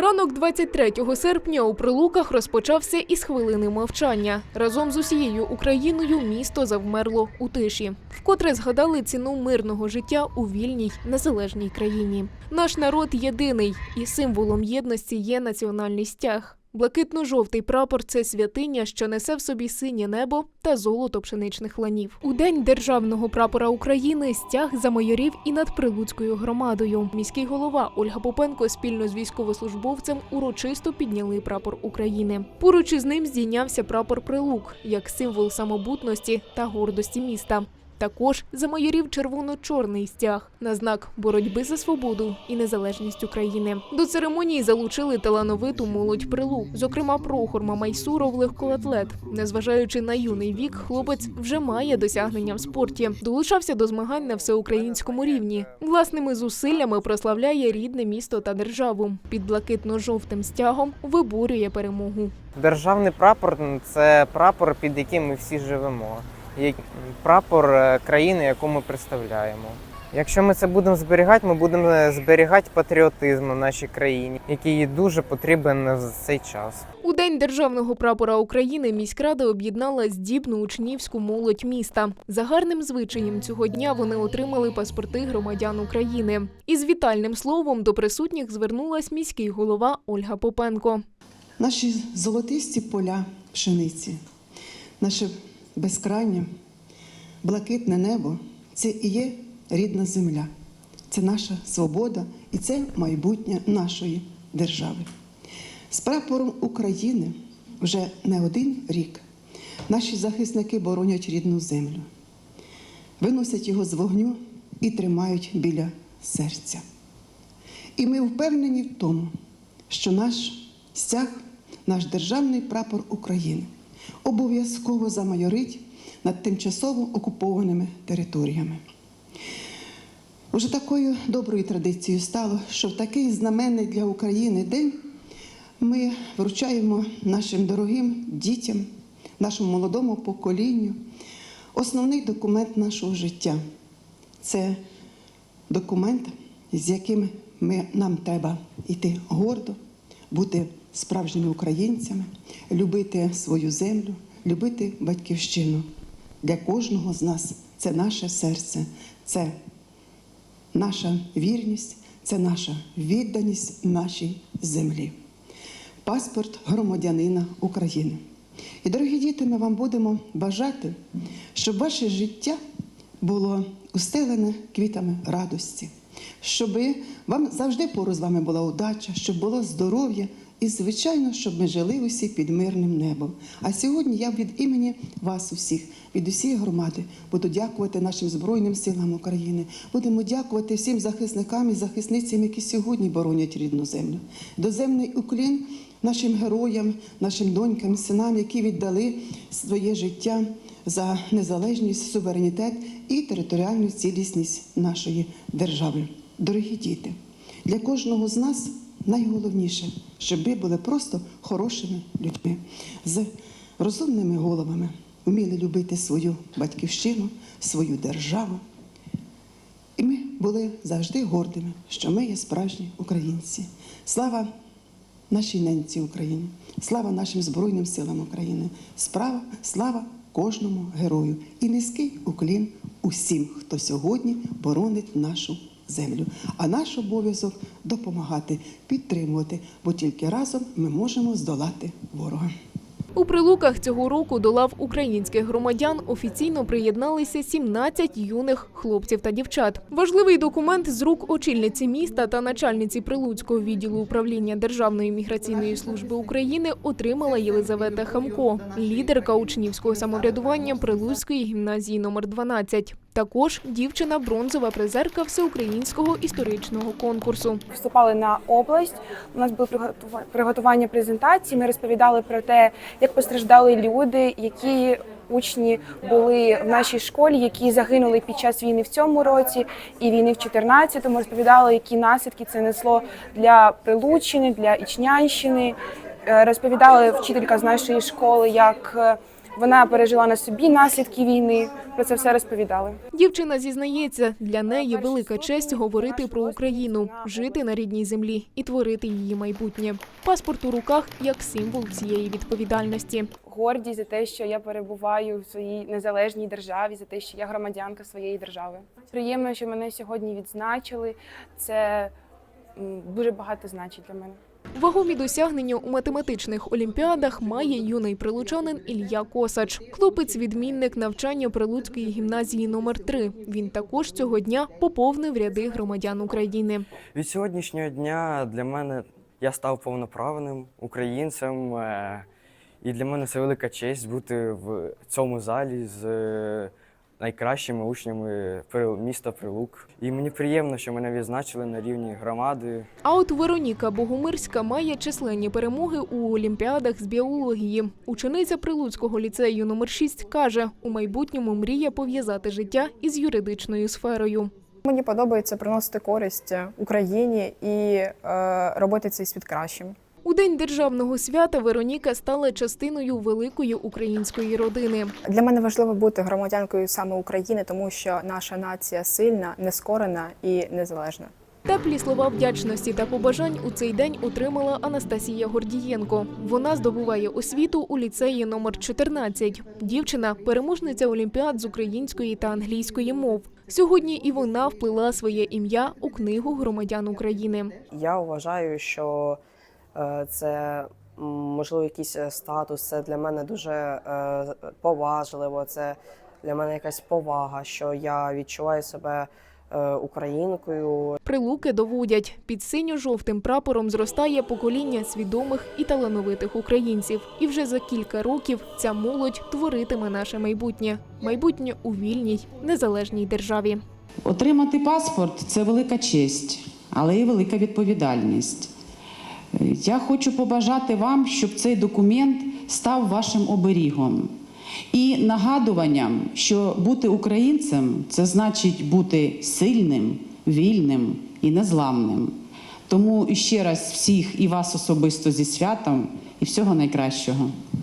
Ранок 23 серпня у Прилуках розпочався із хвилини мовчання. Разом з усією Україною місто завмерло у тиші. Вкотре згадали ціну мирного життя у вільній незалежній країні. Наш народ єдиний, і символом єдності є національний стяг. Блакитно-жовтий прапор це святиня, що несе в собі синє небо та золото пшеничних ланів. У день державного прапора України стяг замайорів і над Прилуцькою громадою. Міський голова Ольга Попенко спільно з військовослужбовцем урочисто підняли прапор України. Поруч із ним здійнявся прапор Прилук як символ самобутності та гордості міста. Також замайорів червоно-чорний стяг на знак боротьби за свободу і незалежність України. До церемонії залучили талановиту молодь прилук, зокрема Прохор Мамайсуров, легкоатлет. Незважаючи на юний вік, хлопець вже має досягнення в спорті. Долучався до змагань на всеукраїнському рівні. Власними зусиллями прославляє рідне місто та державу. Під блакитно-жовтим стягом виборює перемогу. Державний прапор це прапор, під яким ми всі живемо. Прапор е, країни, яку ми представляємо. Якщо ми це будемо зберігати, ми будемо е, зберігати патріотизм в нашій країні, який дуже потрібен в цей час. У день державного прапора України міськрада об'єднала здібну учнівську молодь міста. За гарним звичаєм цього дня вони отримали паспорти громадян України. Із вітальним словом до присутніх звернулась міський голова Ольга Попенко. Наші золотисті поля пшениці, наше безкрайнє, блакитне небо це і є рідна земля, це наша свобода і це майбутнє нашої держави. З прапором України вже не один рік наші захисники боронять рідну землю, виносять його з вогню і тримають біля серця. І ми впевнені в тому, що наш стяг, наш державний прапор України обов'язково замайорить над тимчасово окупованими територіями. Уже такою доброю традицією стало, що в такий знаменний для України день ми вручаємо нашим дорогим дітям, нашому молодому поколінню основний документ нашого життя. Це документ, з яким ми, нам треба йти гордо, бути справжніми українцями, любити свою землю, любити батьківщину. Для кожного з нас це наше серце, це наша вірність, це наша відданість нашій землі. Паспорт громадянина України. І, дорогі діти, ми вам будемо бажати, щоб ваше життя було устелене квітами радості, щоб вам завжди поруч з вами була удача, щоб було здоров'я і, звичайно, щоб ми жили усі під мирним небом. А сьогодні я від імені вас усіх, від усієї громади, буду дякувати нашим Збройним силам України. Будемо дякувати всім захисникам і захисницям, які сьогодні боронять рідну землю. Доземний уклін нашим героям, нашим донькам, синам, які віддали своє життя за незалежність, суверенітет і територіальну цілісність нашої держави. Дорогі діти, для кожного з нас найголовніше, щоб ви були просто хорошими людьми з розумними головами, вміли любити свою батьківщину, свою державу. І ми були завжди гордими, що ми є справжні українці. Слава нашій ненці Україні, слава нашим Збройним силам України, справа, слава кожному герою і низький уклін усім, хто сьогодні боронить нашу землю. А наш обов'язок допомагати, підтримувати, бо тільки разом ми можемо здолати ворога. У прилуках цього року до лав українських громадян офіційно приєдналися 17 юних хлопців та дівчат. Важливий документ з рук очільниці міста та начальниці Прилуцького відділу управління Державної міграційної служби України отримала Єлизавета Хамко, лідерка учнівського самоврядування Прилуцької гімназії номер 12. Також дівчина бронзова призерка всеукраїнського історичного конкурсу. вступали на область. У нас було приготува- приготування презентації. Ми розповідали про те, як постраждали люди, які учні були в нашій школі, які загинули під час війни в цьому році і війни в 14-му. Розповідали, які наслідки це несло для Прилуччини, для Ічнянщини. Е, Розповідали вчителька з нашої школи, як е, Вона пережила на собі наслідки війни. Про це все розповідали. Дівчина зізнається, для неї велика честь говорити про Україну, жити на рідній землі і творити її майбутнє. Паспорт у руках як символ цієї відповідальності. Гордість за те, що я перебуваю в своїй незалежній державі, за те, що я громадянка своєї держави. Приємно, що мене сьогодні відзначили. Це дуже багато значить для мене. Вагомі досягнення у математичних олімпіадах має юний прилучанин Ілля Косач. Хлопець відмінник навчання Прилуцької гімназії номер 3 Він також цього дня поповнив ряди громадян України. Від сьогоднішнього дня для мене я став повноправним українцем, е, і для мене це велика честь бути в цьому залі з найкращими учнями міста Прилук. І мені приємно, що мене відзначили на рівні громади. А от Вероніка Богомирська має численні перемоги у олімпіадах з біології. Учениця Прилуцького ліцею номер 6 каже, у майбутньому мріє пов'язати життя із юридичною сферою. Мені подобається приносити користь Україні і е, робити цей світ кращим. День державного свята Вероніка стала частиною великої української родини. Для мене важливо бути громадянкою саме України, тому що наша нація сильна, нескорена і незалежна. Теплі слова вдячності та побажань у цей день отримала Анастасія Гордієнко. Вона здобуває освіту у ліцеї номер 14. Дівчина переможниця олімпіад з української та англійської мов. Сьогодні і вона вплила своє ім'я у книгу громадян України. Я вважаю, що це можливо якийсь е, статус. Це для мене дуже е, поважливо. Це для мене якась повага, що я відчуваю себе е, українкою, Прилуки доводять під синьо-жовтим прапором зростає покоління свідомих і талановитих українців. І вже за кілька років ця молодь творитиме наше майбутнє майбутнє у вільній незалежній державі. Отримати паспорт це велика честь, але і велика відповідальність. Я хочу побажати вам, щоб цей документ став вашим оберігом і нагадуванням, що бути українцем це значить бути сильним, вільним і незламним. Тому ще раз всіх і вас особисто зі святом і всього найкращого.